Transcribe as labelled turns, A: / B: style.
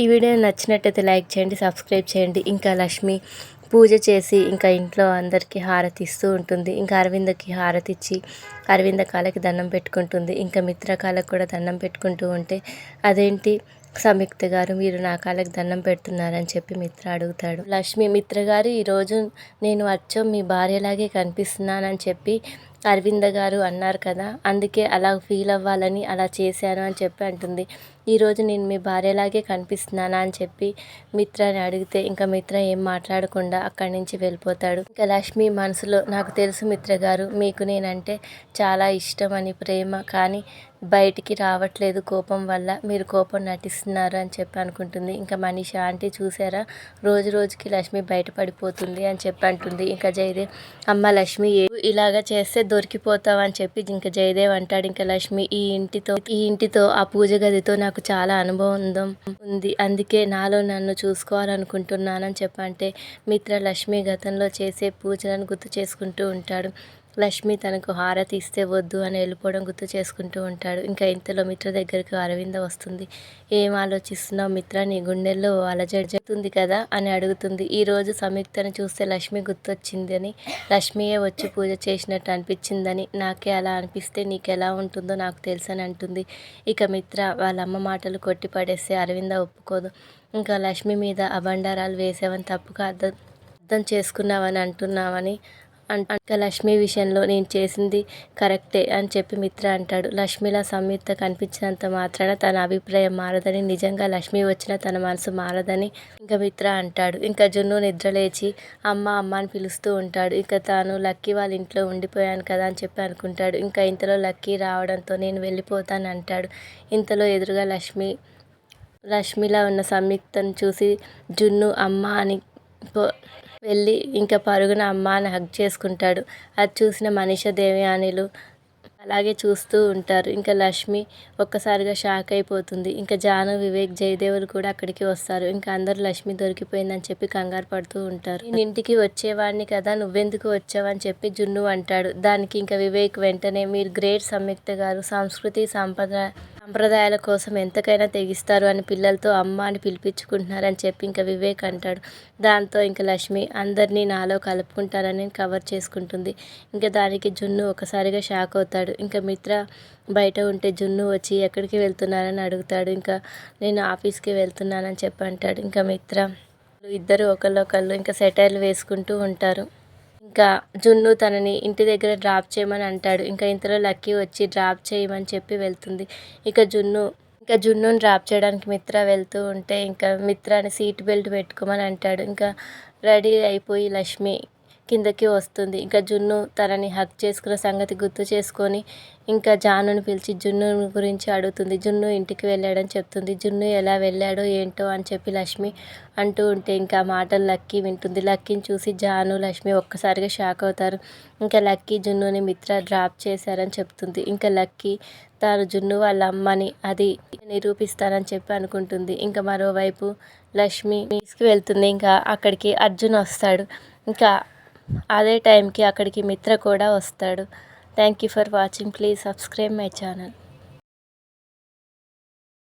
A: ఈ వీడియో నచ్చినట్టయితే లైక్ చేయండి సబ్స్క్రైబ్ చేయండి. ఇంకా లక్ష్మి పూజ చేసి ఇంకా ఇంట్లో అందరికీ హారతి ఇస్తూ ఉంటుంది. ఇంకా అరవిందకి హారతి ఇచ్చి అరవింద కాళ్ళకి దండం పెట్టుకుంటుంది. ఇంకా మిత్ర కాళ్ళకి కూడా దండం పెట్టుకుంటూ ఉంటే అదేంటి? సంయుక్త గారు మీరు నా కాళ్ళకి దండం పెడుతున్నారని చెప్పి మిత్ర అడుగుతాడు. లక్ష్మి మిత్ర గారు ఈరోజు నేను అచ్చం మీ భార్యలాగే కనిపిస్తున్నానని చెప్పి అరవింద గారు అన్నారు కదా అందుకే అలా ఫీల్ అవ్వాలని అలా చేశాను అని చెప్పి అంటుంది. ఈరోజు నేను మీ భార్యలాగే కనిపిస్తున్నానా అని చెప్పి మిత్రని అడిగితే ఇంకా మిత్ర ఏం మాట్లాడకుండా అక్కడి నుంచి వెళ్ళిపోతాడు. ఇంకా లక్ష్మి మనసులో నాకు తెలుసు మిత్ర గారు మీకు నేనంటే చాలా ఇష్టం అని ప్రేమ కానీ బయటికి రావట్లేదు కోపం వల్ల మీరు కోపం నటిస్తున్నారు అని చెప్పి అనుకుంటుంది. ఇంకా మనీష ఆంటీ చూసారా రోజు రోజుకి లక్ష్మి బయటపడిపోతుంది అని చెప్పి అంటుంది. ఇంకా జయదేవ్ అమ్మ లక్ష్మి ఇలాగా చేస్తే దొరికిపోతావని చెప్పి ఇంకా జయదేవ్ అంటాడు. ఇంకా లక్ష్మి ఈ ఇంటితో ఈ ఇంటితో ఆ పూజ గదితో నాకు చాలా అనుభవం ఉంది. అందుకే నాలో నన్ను చూసుకోవాలనుకుంటున్నానని చెప్పంటే మిత్ర లక్ష్మి గతంలో చేసే పూజలను గుర్తు చేసుకుంటూ ఉంటాడు. లక్ష్మి తనకు హారతి ఇస్తే వద్దు అని వెళ్ళిపోవడం గుర్తు చేసుకుంటూ ఉంటాడు. ఇంకా ఇంతలో మిత్ర దగ్గరికి అరవింద వస్తుంది. ఏం ఆలోచిస్తున్నావు మిత్ర? నీ గుండెల్లో అలజడుతుంది కదా? అని అడుగుతుంది. ఈరోజు సంయుక్తను చూస్తే లక్ష్మి గుర్తొచ్చిందని లక్ష్మియే వచ్చి పూజ చేసినట్టు అనిపించిందని నాకే అలా అనిపిస్తే నీకు ఎలా ఉంటుందో నాకు తెలుసు అని అంటుంది. ఇక మిత్ర వాళ్ళ అమ్మ మాటలు కొట్టి పడేస్తే అరవింద ఒప్పుకోదు. ఇంకా లక్ష్మి మీద అబండారాలు వేసావని తప్పుగా అర్థం అర్థం చేసుకున్నావని అంటున్నావని అంట లక్ష్మి విషయంలో నేను చేసింది కరెక్టే అని చెప్పి మిత్ర అంటాడు. లక్ష్మిలా సంయుక్త కనిపించినంత మాత్రాన తన అభిప్రాయం మారదని నిజంగా లక్ష్మి వచ్చిన తన మనసు మారదని ఇంకా మిత్ర అంటాడు. ఇంకా జున్ను నిద్రలేచి అమ్మ అమ్మ అని పిలుస్తూ ఉంటాడు. ఇంకా తాను లక్కీ వాళ్ళ ఇంట్లో ఉండిపోయాను కదా అని చెప్పి అనుకుంటాడు. ఇంకా ఇంతలో లక్కీ రావడంతో నేను వెళ్ళిపోతాను అంటాడు. ఇంతలో ఎదురుగా లక్ష్మి లక్ష్మిలా ఉన్న సంయుక్తను చూసి జున్ను అమ్మ అని వెళ్ళి ఇంకా పరుగున అమ్మ అని హగ్ చేసుకుంటాడు. అది చూసిన మనీష దేవయానిలు అలాగే చూస్తూ ఉంటారు. ఇంకా లక్ష్మి ఒక్కసారిగా షాక్ అయిపోతుంది. ఇంకా జాను వివేక్ జయదేవులు కూడా అక్కడికి వస్తారు. ఇంకా అందరు లక్ష్మి దొరికిపోయిందని చెప్పి కంగారు పడుతూ ఉంటారు. నేను ఇంటికి వచ్చేవాడిని కదా నువ్వెందుకు వచ్చావని చెప్పి జున్ను అంటాడు. దానికి ఇంకా వివేక్ వెంటనే మీరు గ్రేట్ సంయుక్త గారు సంస్కృతి సాంప్రదాయ సంప్రదాయాల కోసం ఎంతకైనా తెగిస్తారు అని పిల్లలతో అమ్మ అని పిలిపించుకుంటున్నారని చెప్పి ఇంకా వివేక్ అంటాడు. దాంతో ఇంకా లక్ష్మి అందరినీ నాలో కలుపుకుంటారని కవర్ చేసుకుంటుంది. ఇంకా దానికి జున్ను ఒకసారిగా షాక్ అవుతాడు. ఇంకా మిత్ర బయట ఉంటే జున్ను వచ్చి ఎక్కడికి వెళ్తున్నారని అడుగుతాడు. ఇంకా నేను ఆఫీస్కి వెళ్తున్నానని చెప్పి అంటాడు. ఇంకా మిత్ర ఇద్దరు ఒకళ్ళొకళ్ళు ఇంకా సెటైర్లు వేసుకుంటూ ఉంటారు. ఇంకా జున్ను తనని ఇంటి దగ్గర డ్రాప్ చేయమని అంటాడు. ఇంకా ఇంతలో లక్కీ వచ్చి డ్రాప్ చేయమని చెప్పి వెళ్తుంది. ఇక జున్ను ఇంకా జున్నుని డ్రాప్ చేయడానికి మిత్ర వెళ్తూ ఉంటే ఇంకా మిత్రాని సీట్ బెల్ట్ పెట్టుకోమని అంటాడు. ఇంకా రెడీ అయిపోయి లక్ష్మి కిందకి వస్తుంది. ఇంకా జున్ను తనని హక్ చేసుకున్న సంగతి గుర్తు చేసుకొని ఇంకా జానుని పిలిచి జున్ను గురించి అడుగుతుంది. జున్ను ఇంటికి వెళ్ళాడని చెప్తుంది. జున్ను ఎలా వెళ్ళాడో ఏంటో అని చెప్పి లక్ష్మి అంటూ ఉంటే ఇంకా మాటలు లక్కీ వింటుంది. లక్కీని చూసి జాను లక్ష్మి ఒక్కసారిగా షాక్ అవుతారు. ఇంకా లక్కీ జున్నుని మిత్ర డ్రాప్ చేశారని చెప్తుంది. ఇంకా లక్కీ తాను జున్ను వాళ్ళ అమ్మని అది నిరూపిస్తానని చెప్పి అనుకుంటుంది. ఇంకా మరోవైపు లక్ష్మి తీసుకువెళ్తుంది ఇంకా అక్కడికి అర్జున్ వస్తాడు. ఇంకా అదే టైంకి అక్కడికి మిత్ర కూడా వస్తాడు. Thank you for watching please subscribe my channel